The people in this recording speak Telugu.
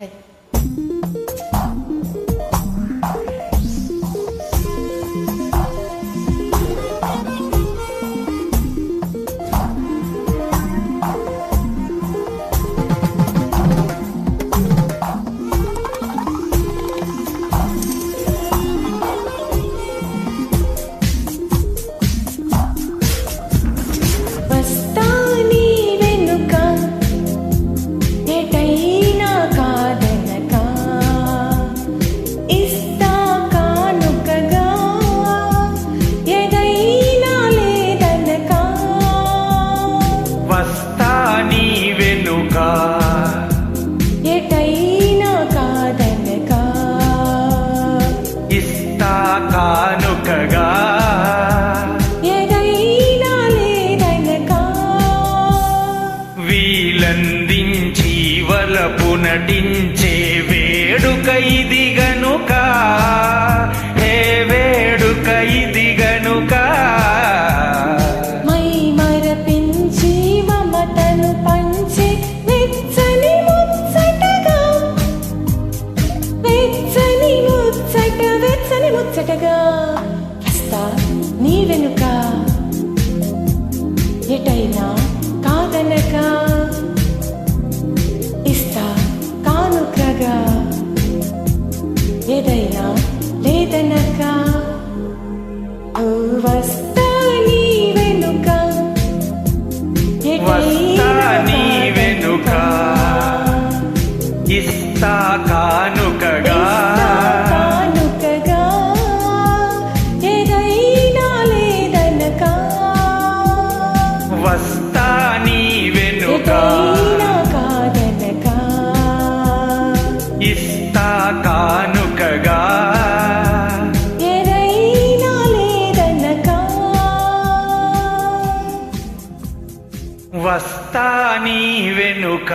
వస్తా నటించే వేడుక ఇది గనుక. హే వేడుక ఇది గనుక. మై మరపించి మమతను పంచి వెచ్చని ముచ్చటగా. వెచ్చని ముచ్చట వెచ్చని ముచ్చటగా. వస్తా నీ వెనుక. వస్తా నీ వెనుక. ఇస్తా కానుకగా. కానుకగా. ఏదైనా లేదనక. వస్తా నీ వెనుక. ఏదైనా కాదనక. ఇస్తా వస్తా నీ వెనుక.